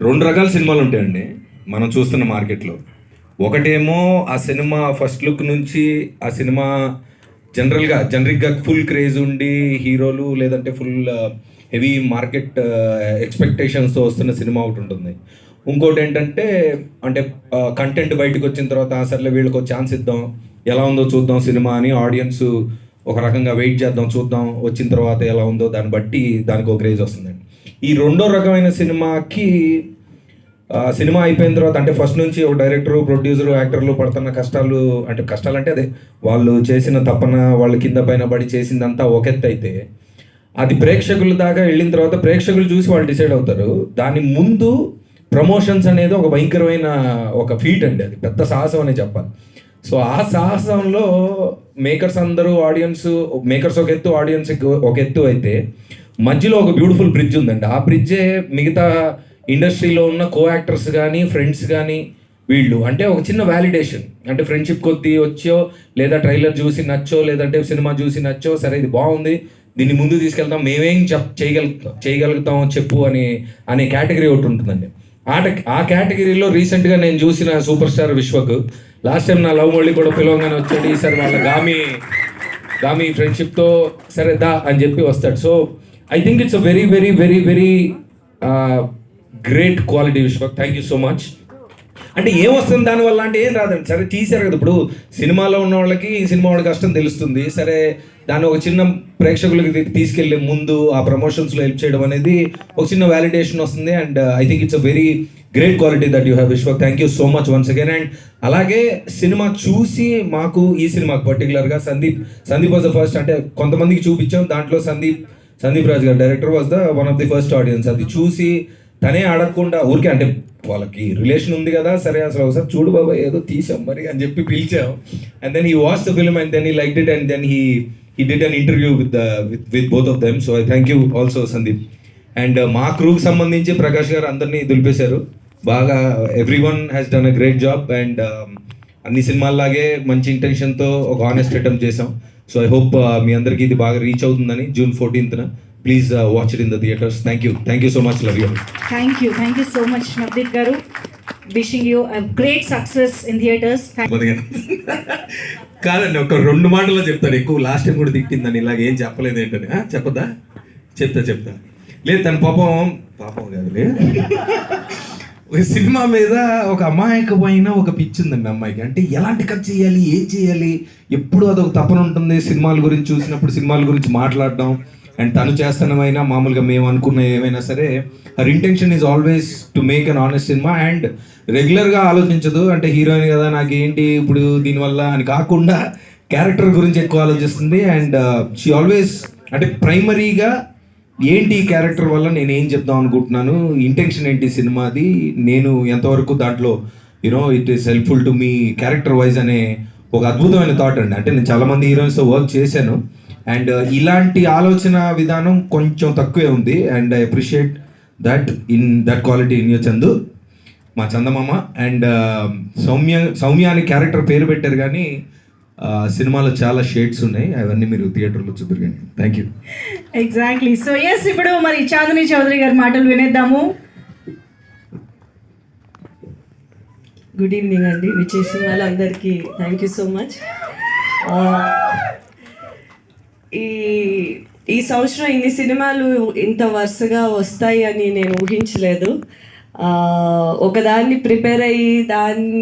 రెండు రకాల సినిమాలు ఉంటాయండి. మనం చూస్తున్న మార్కెట్లో. ఒకటేమో ఆ సినిమా ఫస్ట్ లుక్ నుంచి ఆ సినిమా జనరల్గా జనరిక్గా ఫుల్ క్రేజ్ ఉండి హీరోలు లేదంటే ఫుల్ హెవీ మార్కెట్ ఎక్స్పెక్టేషన్స్తో వస్తున్న సినిమా ఒకటి ఉంటుంది. ఇంకోటి ఏంటంటే అంటే కంటెంట్ బయటకు వచ్చిన తర్వాత "ఆ, సర్లే వీళ్ళకి ఛాన్స్ ఇద్దాం. ఎలా ఉందో చూద్దాం సినిమా అని ఆడియన్స్ ఒక రకంగా వెయిట్ చేద్దాం చూద్దాం. వచ్చిన తర్వాత ఎలా ఉందో దాన్ని బట్టి దానికి ఒక క్రేజ్ వస్తుందండి. ఈ రెండో రకమైన సినిమాకి సినిమా అయిపోయిన తర్వాత అంటే ఫస్ట్ నుంచి ఒక డైరెక్టర్ ప్రొడ్యూసరు యాక్టర్లు పడుతున్న కష్టాలు అంటే కష్టాలు అంటే అదే వాళ్ళు చేసిన తపన వాళ్ళ కింద పైన పడి చేసిందంతా ఒక ఎత్తు అయితే అది ప్రేక్షకుల దాకా వెళ్ళిన తర్వాత ప్రేక్షకులు చూసి వాళ్ళు డిసైడ్ అవుతారు. దాని ముందు ప్రమోషన్స్ అనేది ఒక భయంకరమైన ఒక ఫీట్ అండి అది పెద్ద సాహసం అనే చెప్పాలి. సో ఆ సాహసంలో మేకర్స్ అందరూ ఆడియన్స్ మేకర్స్ ఒక ఎత్తు ఆడియన్స్ ఒక ఎత్తు అయితే మధ్యలో ఒక బ్యూటిఫుల్ బ్రిడ్జ్ ఉందండి. ఆ బ్రిడ్జే మిగతా ఇండస్ట్రీలో ఉన్న కో యాక్టర్స్ కానీ ఫ్రెండ్స్ కానీ వీళ్ళు. అంటే ఒక చిన్న వ్యాలిడేషన్ అంటే ఫ్రెండ్షిప్ కొద్దీ వచ్చో లేదా ట్రైలర్ చూసి నచ్చో లేదంటే సినిమా చూసి నచ్చో సరే ఇది బాగుంది దీన్ని ముందు తీసుకెళ్తాం మేమేం చెప్ చేయగలుగుతాం చేయగలుగుతాం చెప్పు అని అనే కేటగిరీ ఒకటి ఉంటుందండి. ఆట ఆ కేటగిరీలో రీసెంట్గా నేను చూసిన super star Vishwak last time నా లవ్ మళ్ళీ కూడా పిలవంగానే వచ్చాడు ఈసారి వాళ్ళ గామి గామి ఫ్రెండ్షిప్తో సరే దా అని చెప్పి వస్తాడు. So I think it's uh very very very very great quality Vishwak thank you so much అంటే ఏమొస్తుంది దానివల్ల అంటే ఏం రాదండి. సరే తీశారు కదా. ఇప్పుడు సినిమాలో ఉన్న వాళ్ళకి ఈ సినిమా వాళ్ళకి కష్టం తెలుస్తుంది. సరే దాన్ని ఒక చిన్న ప్రేక్షకులకి తీసుకెళ్ళే ముందు ఆ ప్రమోషన్స్లో హెల్ప్ చేయడం అనేది ఒక చిన్న వ్యాలిడేషన్ వస్తుంది. And I think it's uh very great quality that you have Vishwak thank you so much once again and అలాగే సినిమా చూసి మాకు ఈ సినిమాకి పర్టికులర్గా Sandeep Sandeep was the first అంటే కొంతమందికి చూపించాం. దాంట్లో Sandeep Sandeep Raj garu director was the one of the first audience అది చూసి తనే అడగకుండా ఊరికే అంటే వాళ్ళకి రిలేషన్ ఉంది కదా సరే అసలు ఒకసారి చూడు బాబా ఏదో తీసాం మరి అని చెప్పి పిలిచాం. And then he watch the film and then he like it and then he he did an interview with with with both of them so I thank you also Sandeep and మా క్రూకి సంబంధించి ప్రకాష్ గారు అందరినీ దులిపేశారు. బాగా everyone has done a great job and అన్ని సినిమాల్లాగే మంచి ఇంటెన్షన్తో ఒక ఆనెస్ట్ అటెంప్ట్ చేసాం సో ఐ హోప్ మీ అందరికీ ఇది బాగా రీచ్ అవుతుందని June ఫోర్టీన్త్న please watch it in the theatres thank you thank you so much love you thank you thank you so much Navdeep garu wishing you great success in theatres కాదండి ఒక రెండు మాటల్లో చెప్తాను ఎక్కువ లాస్ట్ టైం కూడా తిట్టిందని. ఇలాగ ఏం చెప్పలేదు ఏంటని. చెప్పదా చెప్తా చెప్తా. లేదు తన పాపం పాపం కాదులే. ఒక సినిమా మీద ఒక అమాయకమైన ఒక పిచ్చి ఉందండి అమ్మాయికి. అంటే ఎలాంటి కట్ చేయాలి ఏం చేయాలి ఎప్పుడు అదొక తపన ఉంటుంది సినిమాల గురించి చూసినప్పుడు సినిమాల గురించి మాట్లాడడం. అండ్ తను చేస్తానమైనా మామూలుగా మేము అనుకున్న ఏమైనా సరే her intention is always to make an honest cinema and రెగ్యులర్గా ఆలోచించదు. అంటే హీరోయిన్ కదా నాకేంటి ఇప్పుడు దీనివల్ల అని కాకుండా క్యారెక్టర్ గురించి ఎక్కువ ఆలోచిస్తుంది. అండ్ uh, షీ ఆల్వేస్ అంటే ప్రైమరీగా ఏంటి ఈ క్యారెక్టర్ వల్ల నేను ఏం చెప్దాం అనుకుంటున్నాను? ఇంటెన్షన్ ఏంటి సినిమాది? నేను ఎంతవరకు దాంట్లో you know it is helpful to me character wise అనే ఒక అద్భుతమైన థాట్ అండి. అంటే నేను చాలా మంది హీరోయిన్స్తో వర్క్ చేశాను. అండ్ uh, ఇలాంటి ఆలోచన విధానం కొంచెం తక్కువే ఉంది. And I appreciate that in that quality in you Chandu మా చందమామ. అండ్ uh, సౌమ్య సౌమ్య అని క్యారెక్టర్ పేరు పెట్టారు కానీ సినిమాలో చాలా షేడ్స్ ఉన్నాయి. అవన్నీ మీరు థియేటర్లో చూద్దరు కానీ thank you exactly so yes ఇప్పుడు మరి చాందిని చౌదరి గారి మాటలు వినేద్దాము. గుడ్ ఈవినింగ్ అండి. విచ్చేసిన వాళ్ళందరికీ థ్యాంక్ యూ సో మచ్ ఈ ఈ సంవత్సరం ఇన్ని సినిమాలు ఇంత వరుసగా వస్తాయి అని నేను ఊహించలేదు. ఆ, ఒకదాన్ని ప్రిపేర్ అయ్యి దాన్ని